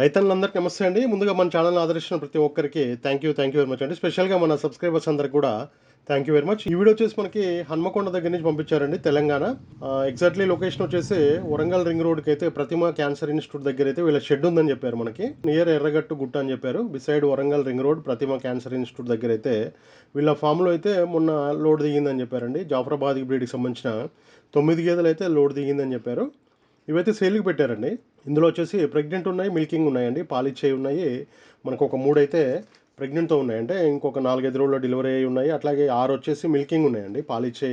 రైతన్నులందరికీ నమస్తే అండి. ముందుగా మన ఛానల్ ఆదరించిన ప్రతి ఒక్కరికి thank you thank you very much అండి. స్పెషల్గా మన సబ్స్క్రైబర్స్ అందరికి కూడా థ్యాంక్ యూ వెరీ మచ్ ఈ వీడియో వచ్చేసి మనకి హన్మకొండ దగ్గర నుంచి పంపించారండి తెలంగాణ. ఎగ్జాక్ట్లీ లొకేషన్ వచ్చేసి వరంగల్ రింగ్ రోడ్కి అయితే ప్రతిమ క్యాన్సర్ ఇన్స్టిట్యూట్ దగ్గర అయితే వీళ్ళ షెడ్ ఉందని చెప్పారు మనకి. నియర్ ఎర్రగట్టు గుట్ట అని చెప్పారు. Beside Warangal ring road Prathima cancer institute దగ్గర అయితే వీళ్ళ ఫామ్లో అయితే మొన్న లోడ్ దిగిందని చెప్పారండి. జాఫరాబాద్ బ్రీడ్కి సంబంధించిన తొమ్మిది గేదెలు అయితే లోడ్ దిగిందని చెప్పారు. ఇవైతే సేల్కి పెట్టారండి. ఇందులో వచ్చేసి ప్రెగ్నెంట్ ఉన్నాయి మిల్కింగ్ ఉన్నాయండి పాలిచ్చేవి ఉన్నాయి. మనకు ఒక మూడైతే ప్రెగ్నెంట్తో ఉన్నాయి అంటే ఇంకొక నాలుగైదు రోజుల్లో డెలివరీ అయ్యి ఉన్నాయి. అట్లాగే ఆరు వచ్చేసి మిల్కింగ్ ఉన్నాయండి పాలిచ్చే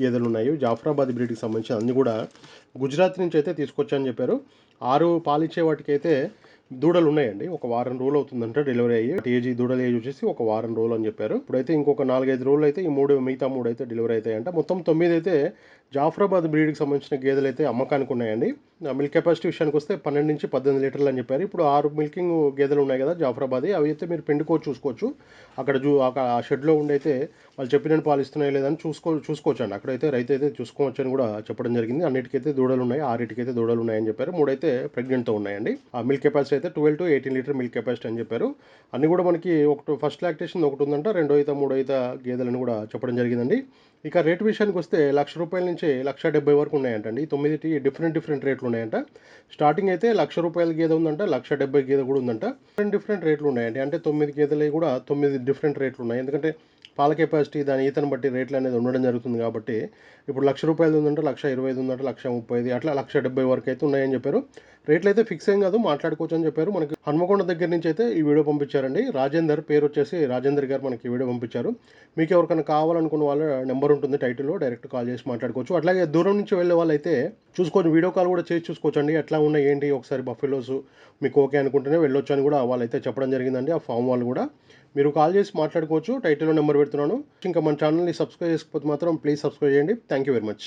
గేదెలు ఉన్నాయి. జాఫరాబాద్ బ్రీడ్కి సంబంధించి అన్ని కూడా గుజరాత్ నుంచి అయితే తీసుకొచ్చని చెప్పారు. ఆరు పాలిచ్చే వాటికైతే దూడలు ఉన్నాయండి ఒక వారం రోజులు అవుతుందంట డెలివరీ అయ్యి. ఏజీ దూడల ఏజ్ వచ్చేసి ఒక వారం రోజులు అని చెప్పారు. ఇప్పుడైతే ఇంకొక నాలుగైదు రోజులు అయితే ఈ మూడు మిగతా మూడు అయితే డెలివరీ అవుతాయంట. మొత్తం తొమ్మిది అయితే జాఫరాబాద్ బ్రీడ్కి సంబంధించిన గేదెలు అయితే అమ్మకానికి ఉన్నాయండి. ఆ మిల్క్ కెపాసిటీ విషయానికి వస్తే పన్నెండు నుంచి పద్దెనిమిది లీటర్లు అని చెప్పారు. ఇప్పుడు ఆరు మిల్కింగ్ గేదెలు ఉన్నాయి కదా జాఫరాబాద్ అవి అయితే మీరు పెండుకో చూసుకోవచ్చు. అక్కడ చూ అక్కడ ఆ షెడ్లో ఉండైతే వాళ్ళు చెప్పిన పాలు ఇస్తున్నాయి లేదని చూసుకో చూసుకోవచ్చు అండి అక్కడైతే రైతు అయితే చూసుకోవచ్చు అని కూడా చెప్పడం జరిగింది. అన్నిటికైతే దూడలు ఉన్నాయి ఆరింటికైతే దూడలు ఉన్నాయని చెప్పారు. మూడైతే ప్రెగ్నెంట్తో ఉన్నాయండి. ఆ మిల్క్ కెపాసిటీ అయితే twelve to eighteen litre milk capacity అని చెప్పారు. అన్ని కూడా మనకి ఒకటి ఫస్ట్ లాక్టేషన్ ఒకటి ఉందంట రెండో అయితే మూడో అయితే గేదెలని కూడా చెప్పడం జరిగిందండి. ఇక రేట్ విషయానికి వస్తే లక్ష రూపాయల నుంచి లక్ష డెబ్బై వరకు ఉన్నాయంటండి. ఈ తొమ్మిదిటి డిఫరెంట్ డిఫరెంట్ రేట్లు ఉన్నాయంట. స్టార్టింగ్ అయితే లక్ష రూపాయల గేదె ఉందంట లక్ష డెబ్బై గేదె కూడా ఉందంట. డిఫరెంట్ డిఫరెంట్ రేట్లు ఉన్నాయండి. అంటే తొమ్మిది గేదెలు కూడా తొమ్మిది డిఫరెంట్ రేట్లు ఉన్నాయి. ఎందుకంటే పాల కెపాసిటీ దాని ఈతను బట్టి రేట్లు అనేది ఉండడం జరుగుతుంది కాబట్టి ఇప్పుడు లక్ష రూపాయలు ఉందంటే లక్ష ఇరవై ఐదు ఉందంటే లక్ష ముప్పై ఐదు అట్లా లక్ష డెబ్బై వరకు అయితే ఉన్నాయని చెప్పారు. రేట్లు అయితే ఫిక్స్ ఏం కాదు మాట్లాడుకోవచ్చు అని చెప్పారు. మనకి హన్మకొండ దగ్గర నుంచి అయితే ఈ వీడియో పంపించారండి. రాజేందర్ పేరు వచ్చేసి రాజేందర్ గారు మనకి వీడియో పంపించారు. మీకు ఎవరికైనా కావాలనుకున్న వాళ్ళ నెంబర్ ఉంటుంది టైటిల్లో డైరెక్ట్ కాల్ చేసి మాట్లాడుకోవచ్చు. అట్లాగే దూరం నుంచి వెళ్ళే వాళ్ళైతే చూసుకొని వీడియో కాల్ కూడా చేసి చూసుకోవచ్చు అండి ఎట్లా ఉన్నాయి ఏంటి ఒకసారి బఫెలోస్ మీకు ఓకే అనుకుంటేనే వెళ్ళొచ్చు అని కూడా వాళ్ళైతే చెప్పడం జరిగిందండి. ఆ ఫామ్ వాళ్ళు కూడా మీరు కాల్ చేసి మాట్లాడుకోవచ్చు. టైటిల్లో నెంబర్ పెడుతున్నాను. ఇంకా మన ఛానల్ని సబ్స్క్రైబ్ చేసుకోకపోతే మాత్రం ప్లీజ్ సబ్స్క్రైబ్ చేయండి. Thank you very much